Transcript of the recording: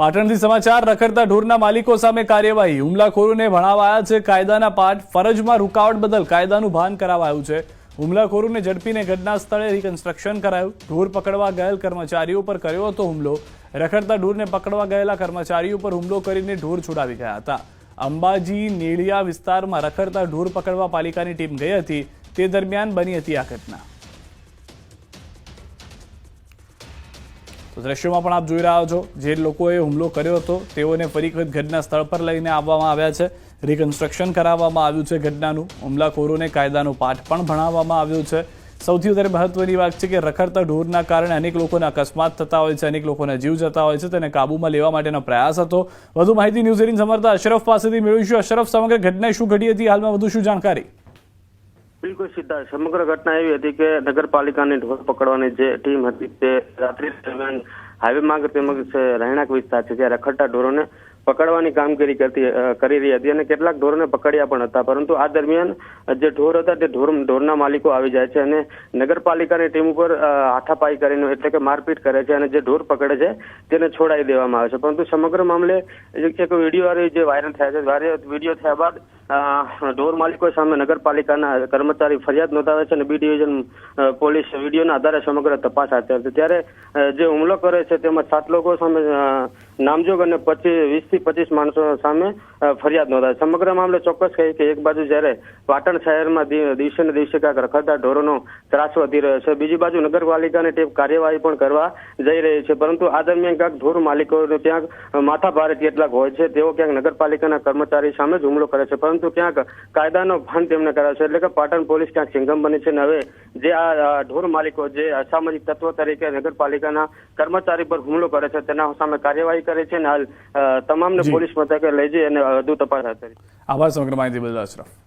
પાટણથી સમાચાર, રખડતા ઢોરના માલિકો સામે કાર્યવાહી. હુમલાખોરોને ભણાવાયા છે કાયદાના પાઠ. ફરજમાં રૂકાવટ બદલ કાયદાનું ભાન કરાવાયું છે. હુમલાખોરોને ઝડપીને ઘટના સ્થળે રિકન્સ્ટ્રક્શન કરાયું. ઢોર પકડવા ગયેલ કર્મચારીઓ પર કર્યો હતો હુમલો. રખડતા ઢોરને પકડવા ગયેલા કર્મચારીઓ પર હુમલો કરીને ઢોર છોડાવી ગયા હતા. અંબાજી, નેળિયા વિસ્તારમાં રખડતા ઢોર પકડવા પાલિકાની ટીમ ગઈ હતી. તે દરમિયાન બની હતી આ ઘટના. તો દ્રશ્યોમાં પણ આપ જોઈ રહ્યા છો, જે લોકોએ હુમલો કર્યો હતો, તેઓને ફરી ઘટના સ્થળ પર લઈને આવવામાં આવ્યા છે. રિકન્સ્ટ્રક્શન કરાવવામાં આવ્યું છે ઘટનાનું. હુમલાખોરોને કાયદાનો પાઠ પણ ભણાવવામાં આવ્યો છે. સૌથી વધારે મહત્વની વાત છે કે રખડતા ઢોરના કારણે અનેક લોકોના અકસ્માત થતા હોય છે, અનેક લોકોના જીવ જતા હોય છે, તેને કાબૂમાં લેવા માટેનો પ્રયાસ હતો. વધુ માહિતી ન્યૂઝ એટીન સમર્થા અશરફ પાસેથી મેળવીશું. અશરફ, સમગ્ર ઘટના શું ઘટી હતી? હાલમાં વધુ શું જાણકારી? બિલકુલ સીધા સમગ્ર ઘટના એવી હતી કે નગરપાલિકાની ઢોર પકડવાની જે ટીમ હતી તે રાત્રિ દરમિયાન હાઈવે માર્ગ તેમજ રહેણાંક વિસ્તાર છે ત્યાં રખડતા ઢોરોને પકડવાની કામગીરી કરતી કરી રહી હતી અને કેટલાક ઢોરોને પકડ્યા પણ હતા. પરંતુ આ દરમિયાન જે ઢોર હતા તે ઢોર, ઢોરના માલિકો આવી જાય છે અને નગરપાલિકાની ટીમ ઉપર હાથાપાઈ કરીને એટલે કે મારપીટ કરે છે અને જે ઢોર પકડે છે તેને છોડાવી દેવામાં આવે છે. પરંતુ સમગ્ર મામલે એક વીડિયો જે વાયરલ થયા છે. વીડિયો થયા બાદ ઢોર માલિકો સામે નગરપાલિકાના કર્મચારી ફરિયાદ નોંધાવે છે અને બી ડિવિઝન પોલીસ વિડીયોના આધારે સમગ્ર તપાસ હાથ ધરે છે. ત્યારે જે હુમલો કરે છે, તેમાં સાત લોકો સામે નામજોગ અને પચીસ વીસથી પચીસ માણસો સામે ફરિયાદ નોંધાય સમગ્ર મામલે ચોક્કસ કહે કે એક બાજુ જ્યારે પાટણ શહેરમાં દિવસે ને દિવસે ક્યાંક રખડતા ઢોરોનો ત્રાસ વધી રહ્યો છે, બીજી બાજુ નગરપાલિકાની ટીમ કાર્યવાહી પણ કરવા જઈ રહી છે, પરંતુ આ દરમિયાન ક્યાંક ઢોર માલિકો ક્યાંક માથા ભારે કેટલાક હોય છે, તેઓ ક્યાંક નગરપાલિકાના કર્મચારી સામે જ હુમલો કરે છે, પરંતુ ક્યાંક કાયદાનો ભાન તેમને કરાવે છે, એટલે કે પાટણ પોલીસ ક્યાંક સિંગમ બની છે અને હવે જે આ ઢોર માલિકો જે અસામાજિક તત્વો તરીકે નગરપાલિકાના કર્મચારી પર હુમલો કરે છે તેના સામે કાર્યવાહી કરે છે અને હાલ તમામને પોલીસ મથકે લઈ જઈ અને વધુ તપાસ હાથ ધરી. આભાર સમગ્ર માહિતી બદલ અશરફ.